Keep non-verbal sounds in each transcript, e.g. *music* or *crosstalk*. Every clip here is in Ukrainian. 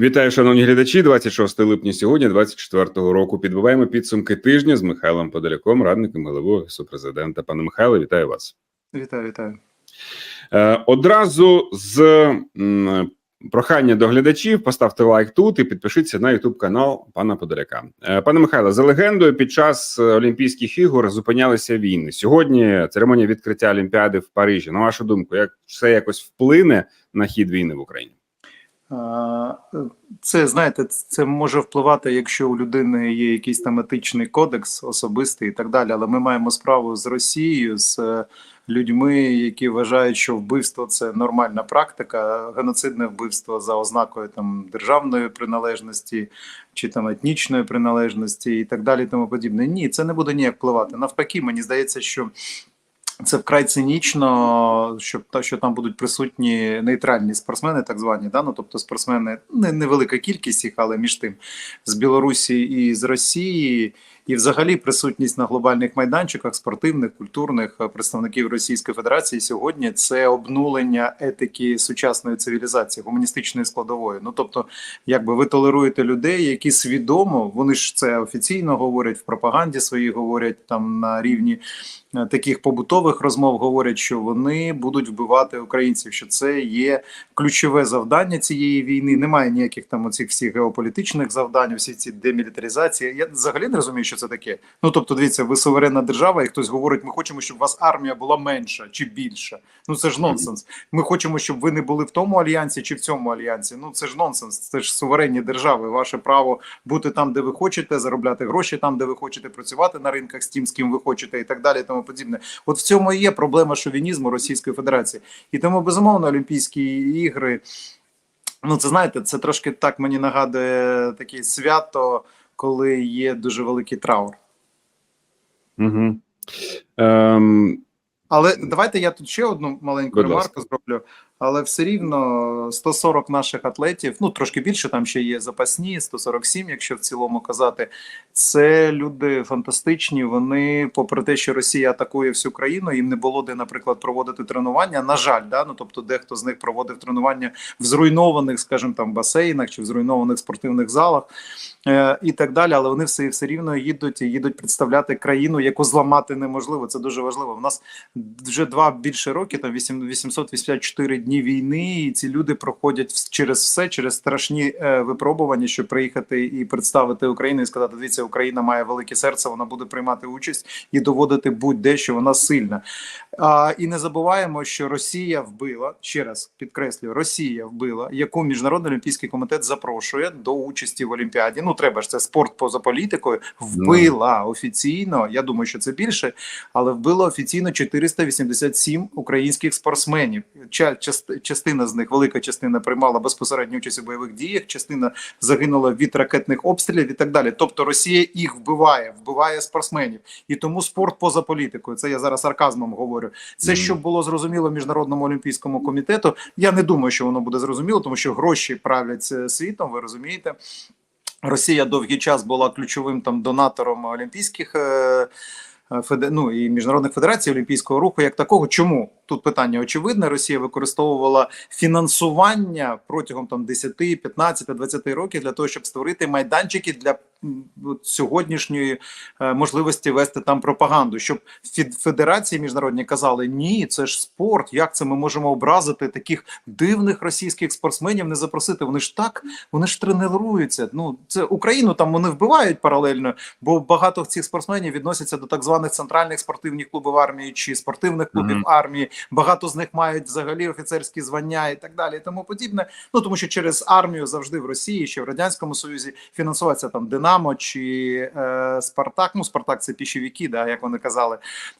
Вітаю, шановні глядачі. 26 липня сьогодні, 24-го року. Підбиваємо підсумки тижня з Михайлом Подоляком, радником голови офісу президента. Пане Михайло, вітаю вас. Вітаю, вітаю. Е, одразу з прохання до глядачів поставте лайк тут і підпишіться на Ютуб канал пана Подоляка. Е, пане Михайло, за легендою, під час Олімпійських ігор зупинялися війни. Сьогодні церемонія відкриття Олімпіади в Парижі. На вашу думку, як все якось вплине на хід війни в Україні? Це знаєте, це може впливати, якщо у людини є якийсь там етичний кодекс особистий і так далі. Але ми маємо справу з Росією, з е, людьми, які вважають, що вбивство це нормальна практика, геноцидне вбивство за ознакою там державної приналежності чи там етнічної приналежності і так далі. Тому подібне. Ні, це не буде ніяк впливати. Навпаки, мені здається, що. Це вкрай цинічно, що та що там будуть присутні нейтральні спортсмени, так звані, да? ну тобто спортсмени не невелика кількість їх, але між тим з Білорусі і з Росії, і взагалі присутність на глобальних майданчиках спортивних, культурних представників Російської Федерації сьогодні це обнулення етики сучасної цивілізації, гуманістичної складової. Ну тобто, якби ви толеруєте людей, які свідомо вони ж це офіційно говорять в пропаганді своїй, говорять там на рівні таких побутових розмов говорять, що вони будуть вбивати українців. Що це є ключове завдання цієї війни. Немає ніяких там оцих всіх геополітичних завдань, всі ці демілітаризації. Я взагалі не розумію, що це таке. Ну тобто, дивіться, ви суверенна держава, і хтось говорить, ми хочемо, щоб у вас армія була менша чи більша. Ну це ж нонсенс. Ми хочемо, щоб ви не були в тому альянсі чи в цьому альянсі. Ну це ж нонсенс. Це ж суверенні держави. Ваше право бути там, де ви хочете, заробляти гроші там, де ви хочете працювати на ринках з тим, з ким ви хочете, і так далі. Тому подібне. От в цьому і є проблема шовінізму Російської Федерації, і тому безумовно Олімпійські ігри. Ну, це знаєте, це трошки так мені нагадує таке свято, коли є дуже великий траур. Угу. Ем, Але давайте я тут ще одну маленьку Будь ремарку зроблю. Але все рівно 140 наших атлетів, ну трошки більше, там ще є запасні, 147, якщо в цілому казати. Це люди фантастичні. Вони, попри те, що Росія атакує всю країну, їм не було де, наприклад, проводити тренування. На жаль, да? ну тобто, дехто з них проводив тренування в зруйнованих, скажімо, там басейнах чи в зруйнованих спортивних залах е, і так далі. Але вони все все рівно їдуть і їдуть представляти країну, яку зламати неможливо. Це дуже важливо. У нас вже два більше роки, там 884 дні війни, і ці люди проходять через все, через страшні е, випробування, щоб приїхати і представити Україну і сказати: дивіться, Україна має велике серце, вона буде приймати участь і доводити будь-де, що вона сильна. А, І не забуваємо, що Росія вбила ще раз підкреслюю, Росія вбила, яку міжнародний олімпійський комітет запрошує до участі в Олімпіаді. Ну треба ж це спорт поза політикою. Вбила офіційно. Я думаю, що це більше, але вбила офіційно 487 українських спортсменів. Ча- Частина з них, велика частина приймала безпосередню участь у бойових діях, частина загинула від ракетних обстрілів і так далі. Тобто Росія їх вбиває, вбиває спортсменів, і тому спорт поза політикою. Це я зараз сарказмом говорю. Це щоб було зрозуміло міжнародному олімпійському комітету. Я не думаю, що воно буде зрозуміло, тому що гроші правлять е, світом. Ви розумієте. Росія довгий час була ключовим там донатором олімпійських. Е-. ну, і міжнародних федерацій олімпійського руху як такого. Чому тут питання очевидне? Росія використовувала фінансування протягом там 10, 15, 20 років для того, щоб створити майданчики для сьогоднішньої е, можливості вести там пропаганду, щоб федерації міжнародні казали: ні, це ж спорт. Як це ми можемо образити таких дивних російських спортсменів? Не запросити? Вони ж так, вони ж тренуються. Ну це Україну там вони вбивають паралельно, бо багато цих спортсменів відносяться до так званих центральних спортивних клубів армії чи спортивних клубів Мгм. армії. Багато з них мають взагалі офіцерські звання і так далі, і тому подібне. Ну тому що через армію завжди в Росії, ще в радянському союзі фінансувався там Динамо чи е, Спартак. Ну Спартак це пішовіки, да, як вони казали,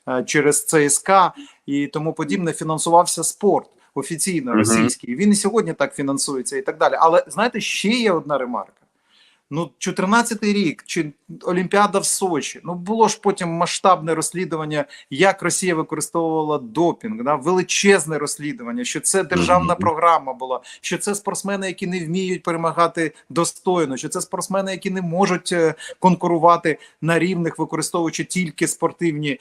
е, через ЦСКА і тому подібне. Фінансувався спорт. Офіційно російський він і сьогодні так фінансується, і так далі. Але знаєте, ще є одна ремарка. Ну, 14-й рік, чи Олімпіада в Сочі. Ну було ж потім масштабне розслідування, як Росія використовувала допінг, да? величезне розслідування, що це державна програма була, що це спортсмени, які не вміють перемагати достойно, що це спортсмени, які не можуть е, конкурувати на рівних, використовуючи тільки спортивні е,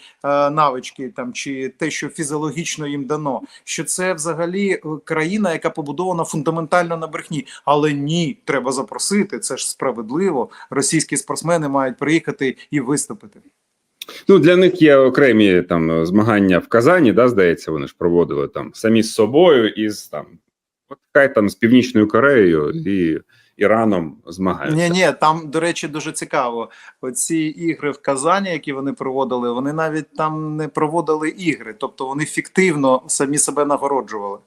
навички, там чи те, що фізіологічно їм дано. Що це взагалі е, країна, яка побудована фундаментально на брехні. Але ні, треба запросити. Це ж справедливо. Російські спортсмени мають приїхати і виступити. Ну для них є окремі там змагання в Казані, да, здається, вони ж проводили там самі з собою і з там, от хай там з Північною Кореєю і Іраном змагаються. Ні, ні, там до речі дуже цікаво. Оці ігри в Казані, які вони проводили, вони навіть там не проводили ігри, тобто вони фіктивно самі себе нагороджували.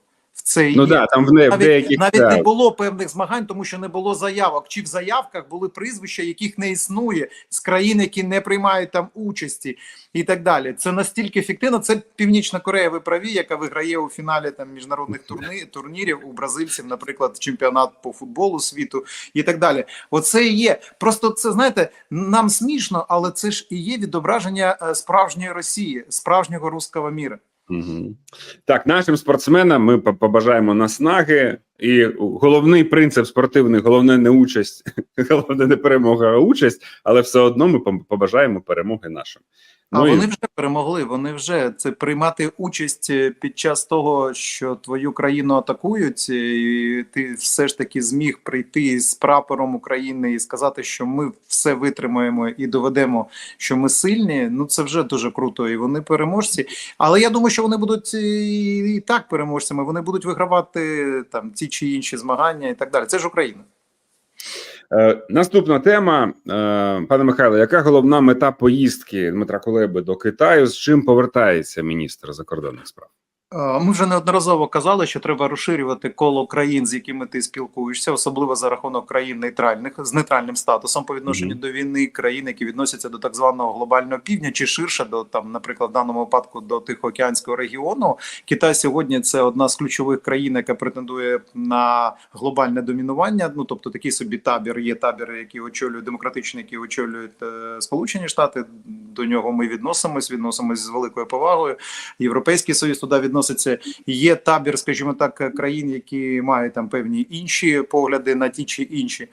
В це Ну є. да, там в, не, в навіть, деяких навіть да, не було певних змагань, тому що не було заявок. Чи в заявках були прізвища, яких не існує з країн, які не приймають там участі, і так далі. Це настільки ефективно. Це Північна Корея, ви праві, яка виграє у фіналі там міжнародних турни, турнірів у бразильців, наприклад, чемпіонат по футболу світу і так далі. Оце і є. Просто це знаєте, нам смішно, але це ж і є відображення е, справжньої Росії, справжнього руського міра. Угу. Так, нашим спортсменам ми побажаємо наснаги. І головний принцип спортивний, головне не участь, *laughs* головне не перемога, а участь, але все одно ми побажаємо перемоги нашим. А Ну, вони вже перемогли. Вони вже це приймати участь е, під час того, що твою країну атакують, е, і ти все ж таки зміг прийти з прапором України і сказати, що ми все витримаємо і доведемо, що ми сильні. Ну це вже дуже круто. І вони переможці. Але я думаю, що вони будуть і, і так переможцями. Вони будуть вигравати там ті чи інші змагання і так далі. Це ж Україна. Е, наступна тема, е, пане Михайло, яка головна мета поїздки Дмитра Кулеби до Китаю? З чим повертається міністр закордонних справ? Е, Ми вже неодноразово казали, що треба розширювати коло країн, з якими ти спілкуєшся, особливо за рахунок країн нейтральних з нейтральним статусом по відношенню Мгм. до війни, країн, які відносяться до так званого глобального півдня, чи ширше до там, наприклад, в даному випадку до Тихоокеанського регіону. Китай сьогодні це одна з ключових країн, яка претендує на глобальне домінування. Ну тобто такий собі табір. Є табіри, які очолюють демократичні, які очолюють е, Сполучені Штати. До нього ми відносимось, відносимось з великою повагою. Європейський союз туди відноситься. Є табір, скажімо так, країн, які мають там певні інші погляди на ті чи інші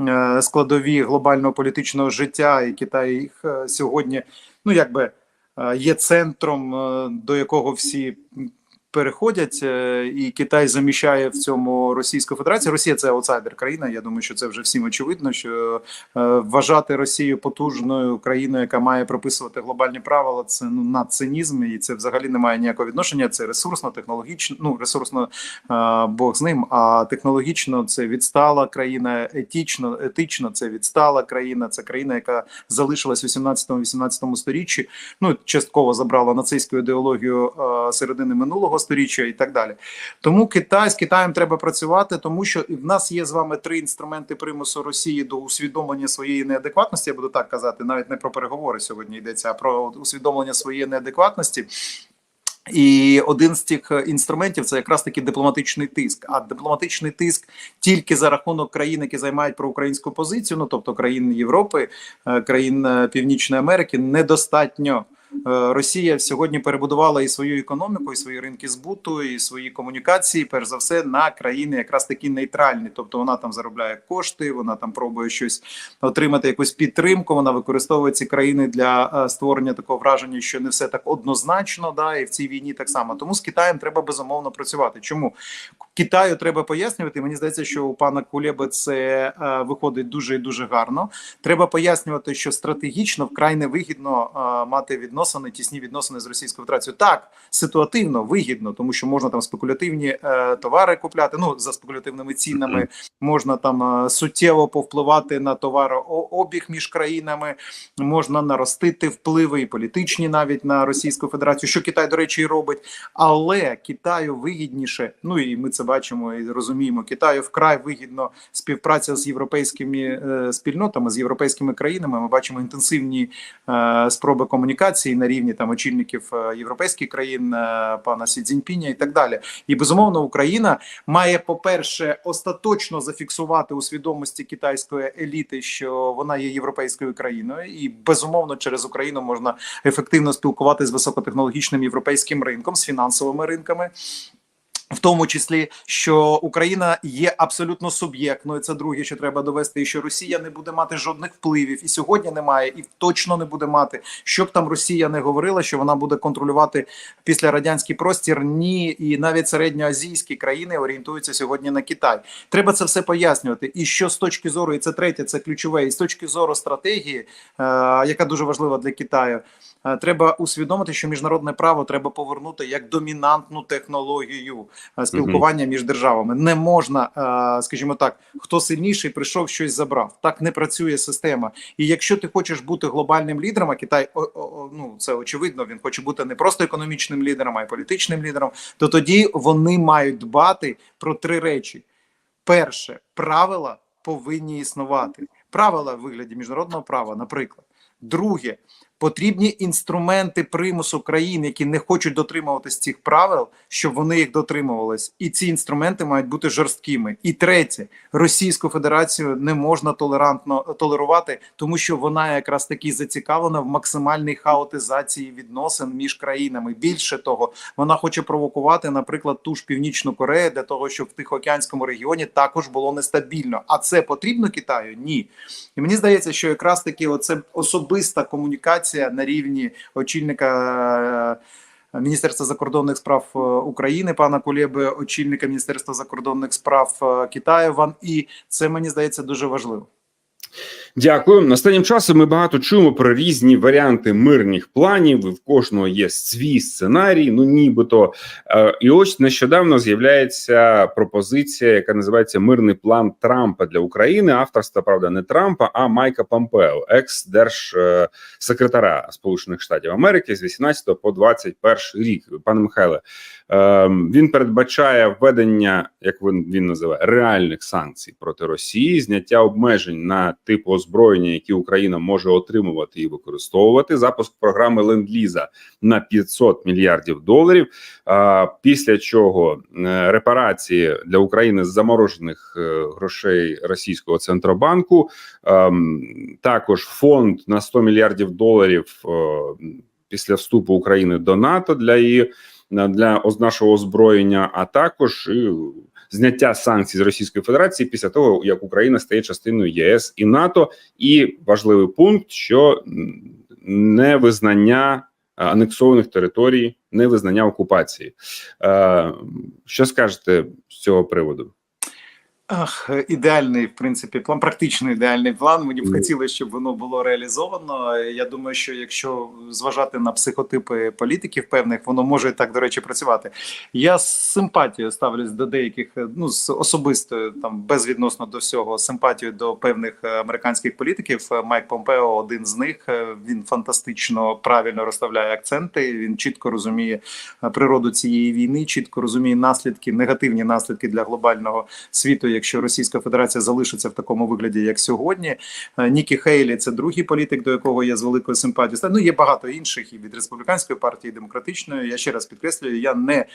е, складові глобального політичного життя, і Китай їх е, сьогодні, ну якби е, є центром, до якого всі переходять, е, і Китай заміщає в цьому Російську Федерацію. Росія це аутсайдер країна. Я думаю, що це вже всім очевидно. Що е, вважати Росію потужною країною, яка має прописувати глобальні правила, це ну надцинізм, і це взагалі не має ніякого відношення. Це ресурсно, технологічно, ну ресурсно е, Бог з ним. А технологічно це відстала країна, етично, етично це відстала країна. Це країна, яка залишилась у 17-18 сторіччі. Ну частково забрала нацистську ідеологію середини минулого сторіччя і так далі. Тому Китай з Китаєм треба працювати, тому що в нас є з вами три інструменти примусу Росії до усвідомлення своєї неадекватності. Я буду так казати, навіть не про переговори сьогодні йдеться, а про усвідомлення своєї неадекватності. І один з цих інструментів це якраз таки дипломатичний тиск. А дипломатичний тиск тільки за рахунок країн, які займають проукраїнську позицію, ну тобто країн Європи, е, країн е, Північної Америки, недостатньо. Е, Росія сьогодні перебудувала і свою економіку, і свої ринки збуту, і свої комунікації, перш за все, на країни якраз такі нейтральні. Тобто вона там заробляє кошти, вона там пробує щось отримати, якусь підтримку. Вона використовує ці країни для е, створення такого враження, що не все так однозначно. Да, і в цій війні так само. Тому з Китаєм треба безумовно працювати. Чому Китаю треба пояснювати? Мені здається, що у пана Кулеби це е, виходить дуже і дуже гарно. Треба пояснювати, що стратегічно вкрай невигідно е, мати відносини, тісні відносини з Російською Федерацією. Так, ситуативно вигідно, тому що можна там спекулятивні е, товари купляти. Ну за спекулятивними цінами можна там е, суттєво повпливати на товарообіг між країнами, можна наростити впливи і політичні навіть на Російську Федерацію, що Китай, до речі, і робить. Але Китаю вигідніше, ну і ми це бачимо і розуміємо. Китаю вкрай вигідно співпраця з європейськими е, спільнотами, з європейськими країнами. Ми бачимо інтенсивні е, спроби комунікації. Комунікації на рівні там очільників е, європейських країн, е, пана Сі Цзіньпіня і так далі. І безумовно, Україна має, по-перше, остаточно зафіксувати у свідомості китайської еліти, що вона є європейською країною, і безумовно через Україну можна ефективно спілкуватися з високотехнологічним європейським ринком, з фінансовими ринками. В тому числі, що Україна є абсолютно суб'єктною. Це друге, що треба довести, і що Росія не буде мати жодних впливів, і сьогодні немає, і точно не буде мати. Щоб там Росія не говорила, що вона буде контролювати після радянський простір. Ні, і навіть середньоазійські країни орієнтуються сьогодні на Китай. Треба це все пояснювати. І що з точки зору, і це третє, це ключове, і з точки зору стратегії, е, яка дуже важлива для Китаю. е, Треба усвідомити, що міжнародне право треба повернути як домінантну технологію спілкування між державами. Не можна, е, скажімо так, хто сильніший прийшов щось забрав. Так не працює система. І якщо ти хочеш бути глобальним лідером, а Китай о, ну це очевидно, він хоче бути не просто економічним лідером, а й політичним лідером, то тоді вони мають дбати про три речі: перше, правила повинні існувати. Правила в вигляді міжнародного права, наприклад. Друге, потрібні інструменти примусу країн, які не хочуть дотримуватись цих правил, щоб вони їх дотримувались. І ці інструменти мають бути жорсткими. І третє, Російську Федерацію не можна толерантно толерувати, тому що вона якраз таки зацікавлена в максимальній хаотизації відносин між країнами. Більше того, вона хоче провокувати, наприклад, ту ж північну Корею для того, щоб в Тихоокеанському регіоні також було нестабільно. А це потрібно Китаю? Ні. І мені здається, що якраз таки оце особиста комунікація на рівні очільника. е, Міністерства закордонних справ е, України пана Кулєби, очільника Міністерства закордонних справ е, Китаю Ван І. Це мені здається дуже важливо. Дякую. Останнім часом ми багато чуємо про різні варіанти мирних планів. В кожного є свій сценарій, ну нібито. Е, І ось нещодавно з'являється пропозиція, яка називається Мирний план Трампа для України. Авторства правда не Трампа, а Майка Помпео, екс держсекретаря Сполучених Штатів Америки з 18 по 21 рік. Пане Михайле, е, він передбачає введення, як він, він називає, реальних санкцій проти Росії, зняття обмежень на типу озброєння, які Україна може отримувати і використовувати, запуск програми ленд-ліза на 500 мільярдів доларів. А після чого е, репарації для України з заморожених е, грошей російського центробанку, ем, також фонд на 100 мільярдів доларів е, після вступу України до НАТО для її для нашого озброєння, а також і зняття санкцій з Російської Федерації після того, як Україна стає частиною ЄС і НАТО. І важливий пункт, що невизнання анексованих територій, невизнання окупації. Е, Що скажете з цього приводу? Ах, ідеальний, в принципі, план, практично ідеальний план. Мені б хотілося, щоб воно було реалізовано. Я думаю, що якщо зважати на психотипи політиків певних, воно може так, до речі, працювати. Я з симпатією ставлюсь до деяких, ну з особистою, там безвідносно до всього, симпатію до певних американських політиків. Майк Помпео один з них. Він фантастично правильно розставляє акценти. Він чітко розуміє е, природу цієї війни, чітко розуміє наслідки, негативні наслідки для глобального світу, якщо Російська Федерація залишиться в такому вигляді, як сьогодні. Е, Нікі Хейлі це другий політик, до якого я з великою симпатією. Ну є багато інших і від республіканської партії, і демократичної. Я ще раз підкреслюю, я не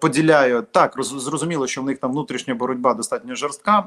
поділяю так. роз- зрозуміло, що в них там внутрішня боротьба достатньо жорстка.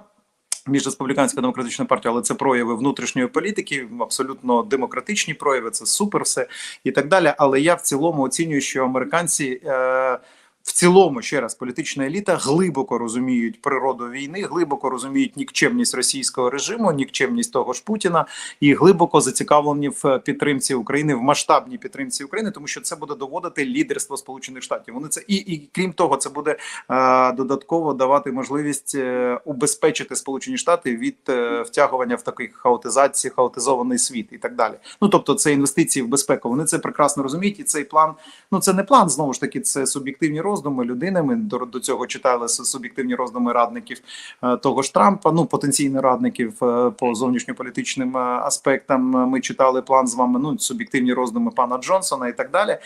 Між республіканською демократичною партією, але це прояви внутрішньої політики, абсолютно демократичні прояви, це супер все і так далі. Але я в цілому оцінюю, що американці е, в цілому ще раз політична еліта глибоко розуміють природу війни, глибоко розуміють нікчемність російського режиму, нікчемність того ж Путіна, і глибоко зацікавлені в підтримці України в масштабній підтримці України, тому що це буде доводити лідерство Сполучених Штатів. Вони це і, і крім того, це буде е, додатково давати можливість е, убезпечити Сполучені Штати від е, втягування в такий хаотизації, хаотизований світ і так далі. Ну тобто, це інвестиції в безпеку. Вони це прекрасно розуміють, і цей план. Ну це не план знову ж таки. Це суб'єктивні роздуми людини. Ми до, до цього читали суб'єктивні роздуми радників е, того ж Трампа. Ну потенційних радників е, по зовнішньополітичним е, аспектам. Ми читали план з вами. Ну суб'єктивні роздуми пана Джонсона і так далі.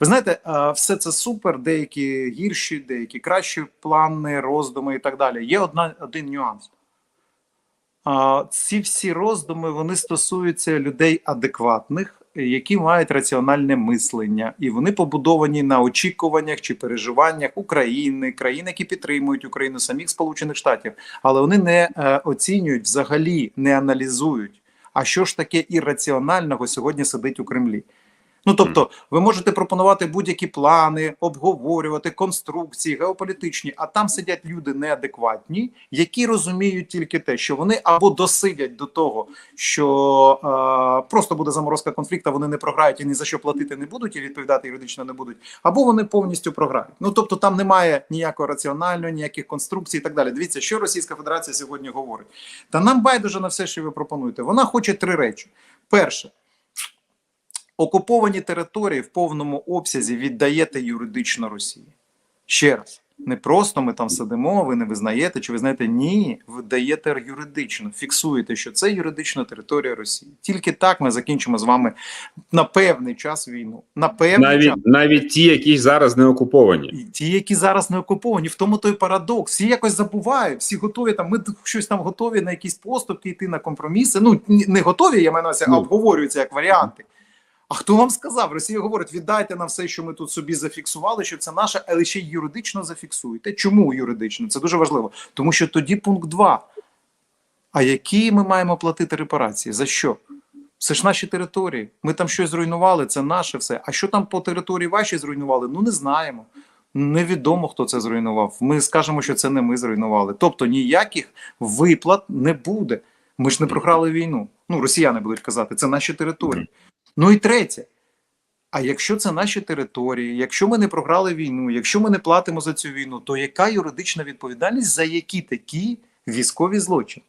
Ви знаєте, все це супер. Деякі гірші, деякі кращі плани, роздуми і так далі. Є одна один нюанс. Ці всі роздуми вони стосуються людей адекватних, які мають раціональне мислення, і вони побудовані на очікуваннях чи переживаннях України, країн, які підтримують Україну, самих Сполучених Штатів, але вони не е, оцінюють взагалі, не аналізують. А що ж таке ірраціонального сьогодні сидить у Кремлі? Ну тобто, ви можете пропонувати будь-які плани, обговорювати конструкції, геополітичні, а там сидять люди неадекватні, які розуміють тільки те, що вони або досидять до того, що е, просто буде заморозка конфлікту, вони не програють і ні за що платити не будуть, і відповідати юридично не будуть, або вони повністю програють. Ну тобто, там немає ніякого раціонального, ніяких конструкцій і так далі. Дивіться, що Російська Федерація сьогодні говорить. Та нам байдуже на все, що ви пропонуєте. Вона хоче три речі: перше. Окуповані території в повному обсязі віддаєте юридично Росії. Ще раз, не просто ми там сидимо, ви не визнаєте, чи ви знаєте, ні, ви даєте юридично, фіксуєте, що це юридична територія Росії. Тільки так ми закінчимо з вами на певний час війну. На певний час. Навіть навіть ті, які зараз не окуповані. І ті, які зараз не окуповані, в тому той парадокс. Всі якось забувають, всі готові там. Ми щось там готові на якісь поступки, йти на компроміси. Ну не готові, я маю на увазі, а Ну. обговорюються як варіанти. А хто вам сказав? Росія говорить: віддайте нам все, що ми тут собі зафіксували, що це наше, але ще й юридично зафіксуйте. Чому юридично? Це дуже важливо. Тому що тоді пункт 2. А які ми маємо платити репарації? За що? Це ж наші території. Ми там щось зруйнували, це наше все. А що там по території вашій зруйнували? Ну не знаємо. Невідомо, хто це зруйнував. Ми скажемо, що це не ми зруйнували. Тобто ніяких виплат не буде. Ми ж не програли війну. Ну, росіяни будуть казати, це наші території. Ну і третє. А якщо це наші території, якщо ми не програли війну, якщо ми не платимо за цю війну, то яка юридична відповідальність за які такі військові злочини?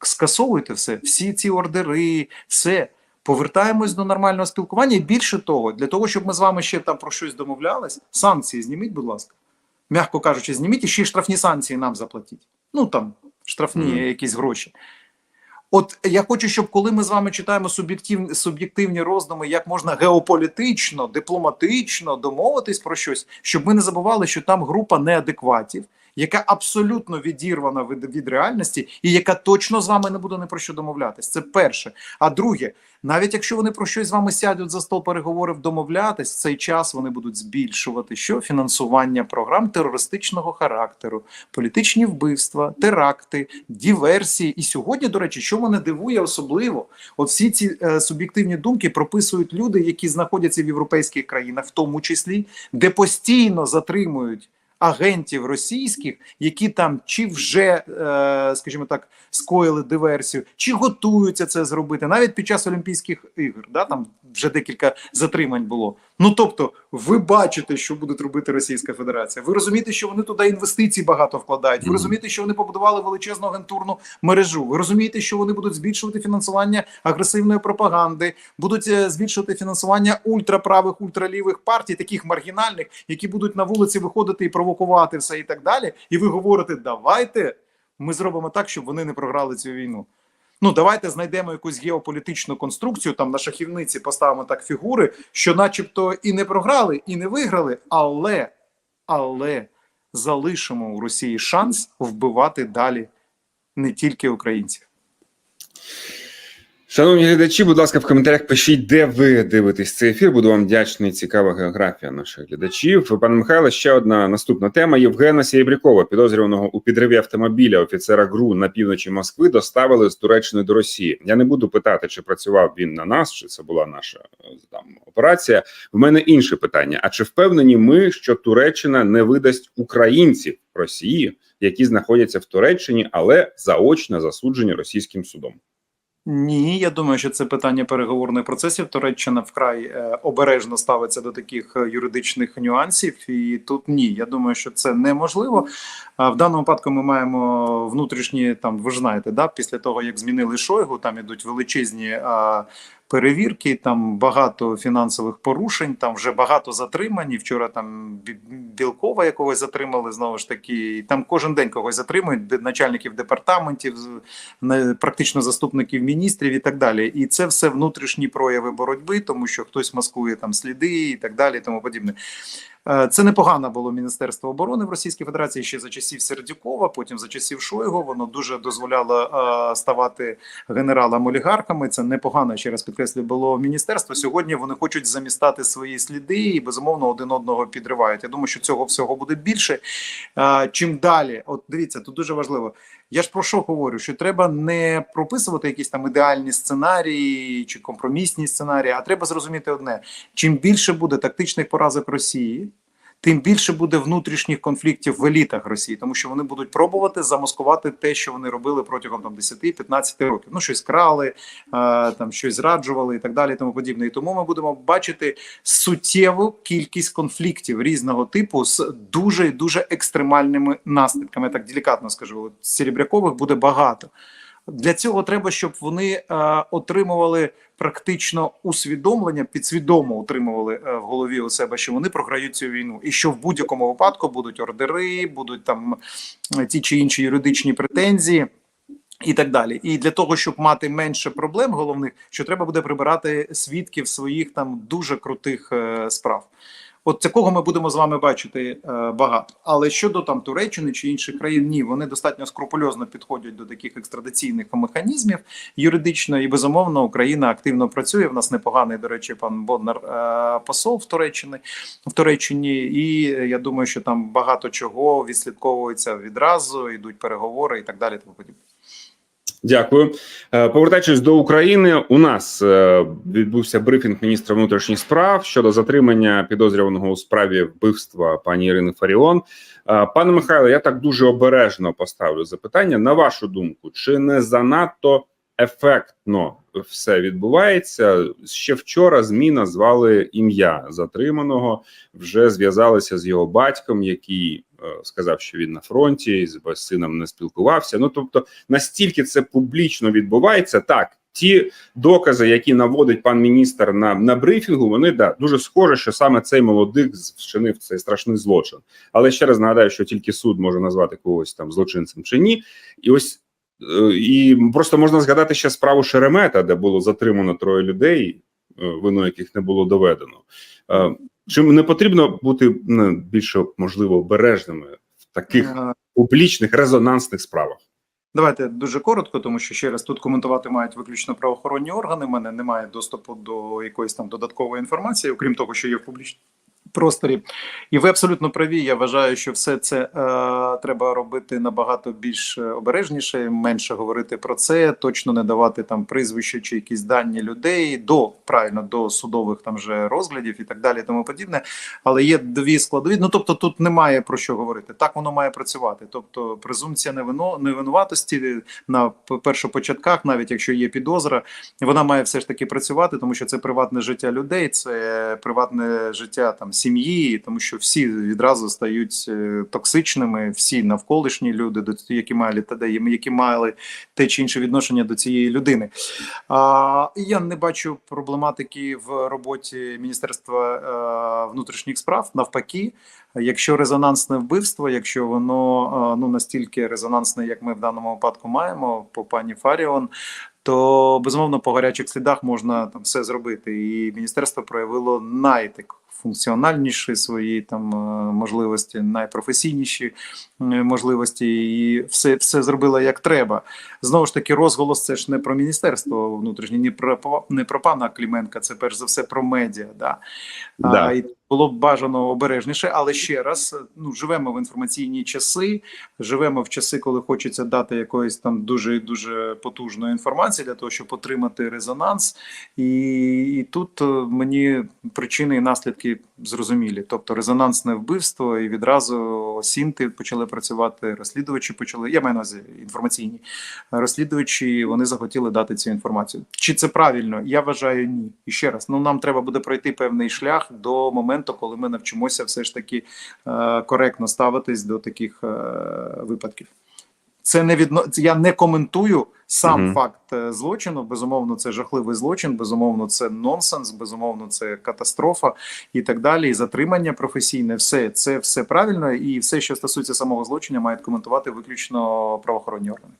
Скасовуйте все, всі ці ордери, все. Повертаємось до нормального спілкування. І більше того, для того, щоб ми з вами ще там про щось домовлялись, санкції зніміть, будь ласка. М'яко кажучи, зніміть і ще й штрафні санкції нам заплатіть. Ну там штрафні Мгм. якісь гроші. От я хочу, щоб коли ми з вами читаємо суб'єктивні, суб'єктивні роздуми, як можна геополітично, дипломатично домовитись про щось, щоб ми не забували, що там група неадекватів, яка абсолютно відірвана від, від реальності, і яка точно з вами не буде ні про що домовлятись. Це перше. А друге, навіть якщо вони про щось з вами сядуть за стол переговорів домовлятись, в цей час вони будуть збільшувати що фінансування програм терористичного характеру, політичні вбивства, теракти, диверсії. І сьогодні, до речі, що мене дивує особливо, от всі ці е, суб'єктивні думки прописують люди, які знаходяться в європейських країнах, в тому числі, де постійно затримують. Агентів російських, які там чи вже, е, скажімо так, скоїли диверсію, чи готуються це зробити навіть під час Олімпійських ігор. Да, там вже декілька затримань було. Ну тобто, ви бачите, що буде робити Російська Федерація. Ви розумієте, що вони туди інвестицій багато вкладають. Ви розумієте, що вони побудували величезну агентурну мережу. Ви розумієте, що вони будуть збільшувати фінансування агресивної пропаганди, будуть е, збільшувати фінансування ультраправих, ультралівих партій, таких маргінальних, які будуть на вулиці виходити і провокувати все і так далі. І ви говорите, давайте ми зробимо так, щоб вони не програли цю війну. Ну, давайте знайдемо якусь геополітичну конструкцію. Там на шахівниці поставимо так фігури, що, начебто, і не програли, і не виграли, але, але залишимо у Росії шанс вбивати далі не тільки українців. Шановні глядачі, будь ласка, в коментарях пишіть, де ви дивитесь цей ефір. Буду вам вдячний. Цікава географія наших глядачів. Пане Михайло, ще одна наступна тема. Євгена Сєребрякова, підозрюваного у підриві автомобіля офіцера ГРУ на півночі Москви, доставили з Туреччини до Росії. Я не буду питати, чи працював він на нас, чи це була наша е, там операція. В мене інше питання: а чи впевнені ми, що Туреччина не видасть українців Росії, які знаходяться в Туреччині, але заочно засуджені російським судом? Ні, я думаю, що це питання переговорних процесів. Туреччина вкрай е, обережно ставиться до таких е, юридичних нюансів, і тут ні. Я думаю, що це неможливо. В даному випадку ми маємо внутрішні там, ви ж знаєте, да, після того як змінили Шойгу, там ідуть величезні а, перевірки, там багато фінансових порушень, там вже багато затримані. Вчора там Білкова якогось затримали знову ж таки. І там кожен день когось затримують, начальників департаментів, практично заступників міністрів і так далі. І це все внутрішні прояви боротьби, тому що хтось маскує там сліди і так далі, і тому подібне. Е, Це непогано було Міністерство оборони в Російській Федерації ще за часів Сердюкова, потім за часів Шойгу. Воно дуже дозволяло е, ставати генералам-олігархами. Це непогано, ще раз підкреслю, було міністерство. Сьогодні вони хочуть замістати свої сліди і безумовно один одного підривають. Я думаю, що цього всього буде більше. Е, Чим далі, от дивіться, тут дуже важливо. Я ж про що говорю? Що треба не прописувати якісь там ідеальні сценарії чи компромісні сценарії, а треба зрозуміти одне: чим більше буде тактичних поразок Росії, тим більше буде внутрішніх конфліктів в елітах Росії, тому що вони будуть пробувати замаскувати те, що вони робили протягом там 10-15 років. Ну щось крали, е, там щось зраджували і так далі. і Тому подібне. І тому ми будемо бачити суттєву кількість конфліктів різного типу з дуже дуже екстремальними наслідками. Я Так делікатно скажу. Серебрякових буде багато. Для цього треба, щоб вони е, отримували практично усвідомлення, підсвідомо утримували е, в голові у себе, що вони програють цю війну, і що в будь-якому випадку будуть ордери, будуть там е, ті чи інші юридичні претензії. І так далі, і для того, щоб мати менше проблем головних, що треба буде прибирати свідків своїх там дуже крутих е, справ. От такого ми будемо з вами бачити е, багато. Але щодо там Туреччини чи інших країн, ні, вони достатньо скрупульозно підходять до таких екстрадиційних механізмів юридично, і безумовно Україна активно працює. В нас непоганий, до речі, пан Боднар е, посол в Туреччині в Туреччині, і я думаю, що там багато чого відслідковується відразу, йдуть переговори і так далі. Тому подібне. Дякую. Е, Повертаючись до України, у нас е, відбувся брифінг міністра внутрішніх справ щодо затримання підозрюваного у справі вбивства пані Ірини Фаріон. Е, Пане Михайло, я так дуже обережно поставлю запитання. На вашу думку, чи не занадто ефектно все відбувається? Ще вчора ЗМІ назвали ім'я затриманого, вже зв'язалися з його батьком, який е, сказав, що він на фронті з сином не спілкувався. Ну тобто, настільки це публічно відбувається, так. Ті докази, які наводить пан міністр на на брифінгу, вони да дуже схоже, що саме цей молодик вчинив цей страшний злочин. Але ще раз нагадаю, що тільки суд може назвати когось там злочинцем чи ні. І ось і просто можна згадати ще справу Шеремета, де було затримано троє людей, е, вину яких не було доведено. Е, Чим не потрібно бути ну, більше можливо обережними в таких Е, публічних резонансних справах. Давайте дуже коротко, тому що ще раз тут коментувати мають виключно правоохоронні органи. У мене немає доступу до якоїсь там додаткової інформації, окрім того, що є в публічному просторі. І ви абсолютно праві. Я вважаю, що все це е, треба робити набагато більш обережніше, менше говорити про це, точно не давати там прізвища чи якісь дані людей до правильно до судових там же розглядів і так далі, тому подібне. Але є дві складові. Ну тобто, тут немає про що говорити. Так воно має працювати. Тобто, презумпція невино невинуватості на першопочатках, навіть якщо є підозра, вона має все ж таки працювати, тому що це приватне життя людей, це приватне життя там сім'ї, тому що всі відразу стають е, токсичними, всі навколишні люди, до які мали та де які мали те чи інше відношення до цієї людини. А, я не бачу проблематики в роботі Міністерства е, внутрішніх справ. Навпаки, якщо резонансне вбивство, якщо воно е, ну настільки резонансне, як ми в даному випадку маємо по пані Фаріон. То безумовно по гарячих слідах можна там все зробити, і міністерство проявило найтик функціональніші свої там е, можливості, найпрофесійніші е, можливості, і все, все зробила як треба. Знову ж таки, розголос це ж не про міністерство внутрішнє, не про не про пана Кліменка, це перш за все про медіа. Да. Да. А, і було б бажано обережніше, але ще раз ну живемо в інформаційні часи, живемо в часи, коли хочеться дати якоїсь там дуже дуже потужної інформації для того, щоб отримати резонанс, і, і тут е, мені причини і наслідки зрозумілі. Тобто резонансне вбивство, і відразу сінти почали працювати, розслідувачі почали. Я маю на увазі інформаційні розслідувачі. Вони захотіли дати цю інформацію. Чи це правильно? Я вважаю ні. І ще раз, ну нам треба буде пройти певний шлях до моменту, коли ми навчимося все ж таки е, коректно ставитись до таких е, випадків. Це не відно... я не коментую сам Мгм. факт е, злочину. Безумовно, це жахливий злочин. Безумовно, це нонсенс. Безумовно, це катастрофа і так далі. І затримання професійне, все це все правильно, і все, що стосується самого злочину, мають коментувати виключно правоохоронні органи.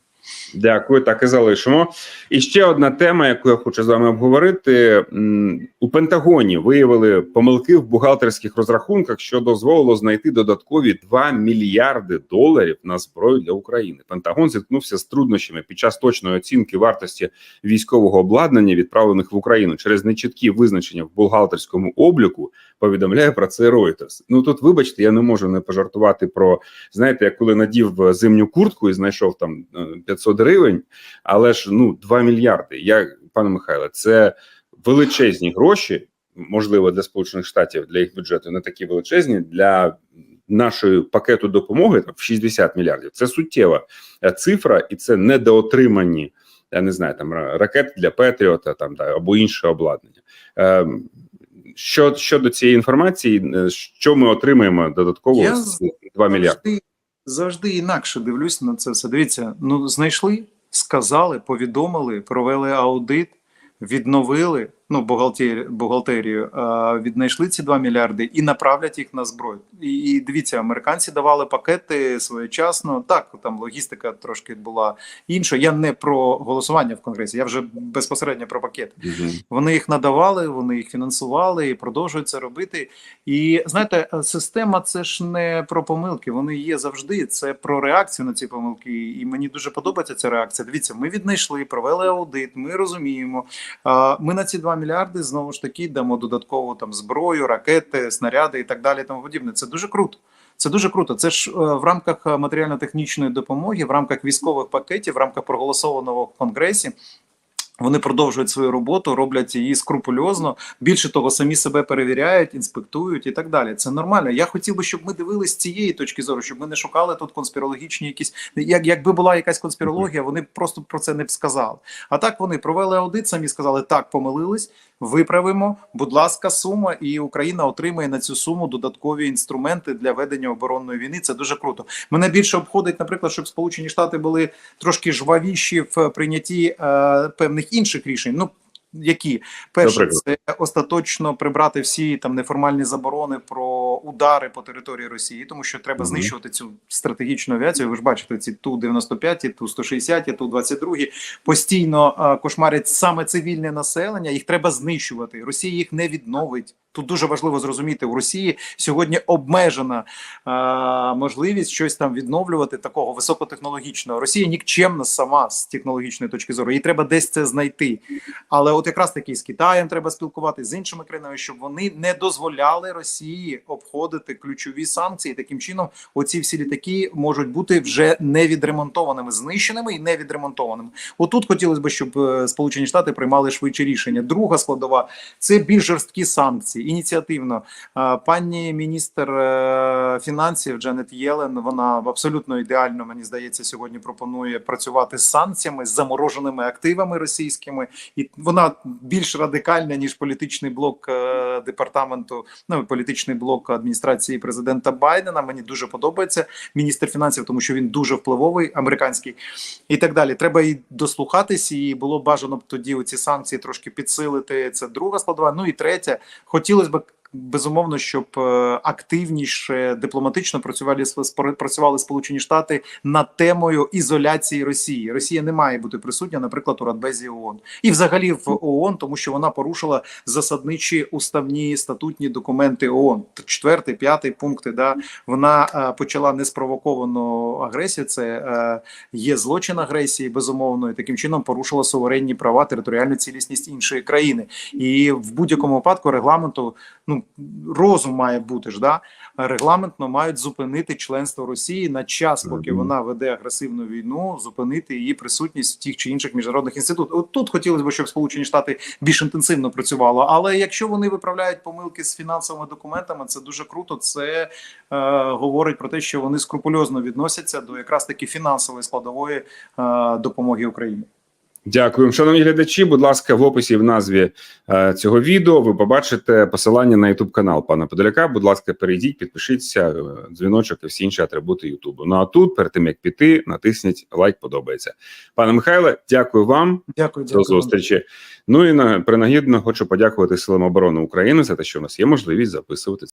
Дякую, так і залишимо. І ще одна тема, яку я хочу з вами обговорити: у Пентагоні виявили помилки в бухгалтерських розрахунках, що дозволило знайти додаткові 2 мільярди доларів на зброю для України. Пентагон зіткнувся з труднощами під час точної оцінки вартості військового обладнання, відправлених в Україну через нечіткі визначення в бухгалтерському обліку. Повідомляє про це Reuters. Ну тут, вибачте, я не можу не пожартувати про знаєте, як коли надів е, зимню куртку і знайшов там е, 500 гривень, але ж ну 2 мільярди. Я пане Михайле, це величезні гроші, можливо, для Сполучених Штатів для їх бюджету не такі величезні для. Нашої пакету допомоги там в 60 мільярдів. Це суттєва е, цифра, і це недоотримані, я не знаю, там ра- ракети для Петріота, там да, або інше обладнання. Ем, що щодо цієї інформації, е, що ми отримаємо додатково Я з 2 мільярди? Завжди, інакше дивлюсь на це все. Дивіться, ну знайшли, сказали, повідомили, провели аудит, відновили ну бухгалтерію, бухгалтерію віднайшли ці 2 мільярди і направлять їх на зброю. І, і дивіться, американці давали пакети своєчасно. Так, там логістика трошки була інша. Я не про голосування в конгресі, я вже безпосередньо про пакети. Мгм. Вони їх надавали, вони їх фінансували і продовжують це робити. І знаєте, система це ж не про помилки. Вони є завжди. Це про реакцію на ці помилки. І мені дуже подобається ця реакція. Дивіться, ми віднайшли, провели аудит. Ми розуміємо. Ми на ці 2 мільярди знову ж таки дамо додаткову там зброю, ракети, снаряди і так далі. Тому подібне. Це дуже круто. Це дуже круто. Це ж е, в рамках е, матеріально-технічної допомоги, в рамках військових пакетів, в рамках проголосованого в конгресі. Вони продовжують свою роботу, роблять її скрупульозно. Більше того, самі себе перевіряють, інспектують і так далі. Це нормально. Я хотів би, щоб ми дивились з цієї точки зору, щоб ми не шукали тут конспірологічні якісь. Як якби була якась конспірологія, вони б просто про це не б сказали. А так вони провели аудит, самі сказали, так помилились, виправимо. Будь ласка, сума, і Україна отримає на цю суму додаткові інструменти для ведення оборонної війни. Це дуже круто. Мене більше обходить, наприклад, щоб Сполучені Штати були трошки жвавіші в прийнятті е, певних інших рішень. Ну які перше, це остаточно прибрати всі там неформальні заборони про удари по території Росії, тому що треба знищувати цю стратегічну авіацію. Ви ж бачите, ці ту 95 ту 160 ту 22 постійно е, кошмарять саме цивільне населення. Їх треба знищувати. Росія їх не відновить. Тут дуже важливо зрозуміти у Росії сьогодні обмежена е, можливість щось там відновлювати такого високотехнологічного. Росія нікчемна сама з технологічної точки зору. Їй треба десь це знайти. Але от якраз таки з Китаєм треба спілкуватися з іншими країнами, щоб вони не дозволяли Росії обходити ключові санкції. Таким чином, оці всі літаки можуть бути вже не відремонтованими, знищеними і не відремонтованими. Отут хотілося б, щоб е, Сполучені Штати приймали швидше рішення. Друга складова це більш жорсткі санкції. Ініціативно пані міністр е, фінансів Джанет Єлен. Вона абсолютно ідеально мені здається сьогодні пропонує працювати з санкціями з замороженими активами російськими, і вона більш радикальна ніж політичний блок е, департаменту, ну політичний блок адміністрації президента Байдена. Мені дуже подобається міністр фінансів, тому що він дуже впливовий, американський і так далі. Треба і дослухатись, і було бажано б тоді ці санкції трошки підсилити. Це друга складова. Ну і третя, хотілося б. Безумовно, щоб е, активніше дипломатично працювали працювали Сполучені Штати над темою ізоляції Росії. Росія не має бути присутня, наприклад, у Радбезі ООН і взагалі в ООН, тому що вона порушила засадничі уставні статутні документи ООН. Четвертий, п'ятий пункти. Да вона е, почала неспровоковану агресію. Це е, є злочин агресії, безумовно, і таким чином порушила суверенні права, територіальну цілісність іншої країни. І в будь-якому випадку регламенту ну розум має бути ж да регламентно мають зупинити членство Росії на час, поки вона веде агресивну війну, зупинити її присутність в тих чи інших міжнародних інститутах. От тут хотілося б, щоб Сполучені Штати більш інтенсивно працювало. Але якщо вони виправляють помилки з фінансовими документами, це дуже круто. Це е, говорить про те, що вони скрупульозно відносяться до якраз таки фінансової складової е, допомоги Україні. Дякую, шановні глядачі. Будь ласка, в описі в назві е, цього відео ви побачите посилання на YouTube канал пана Подоляка. Будь ласка, перейдіть, підпишіться, е, дзвіночок і всі інші атрибути Ютубу. Ну а тут, перед тим як піти, натисніть лайк, подобається. Пане Михайле, дякую вам Дякую, до дякую. зустрічі. Ну і на принагідно хочу подякувати силам оборони України за те, що у нас є можливість записувати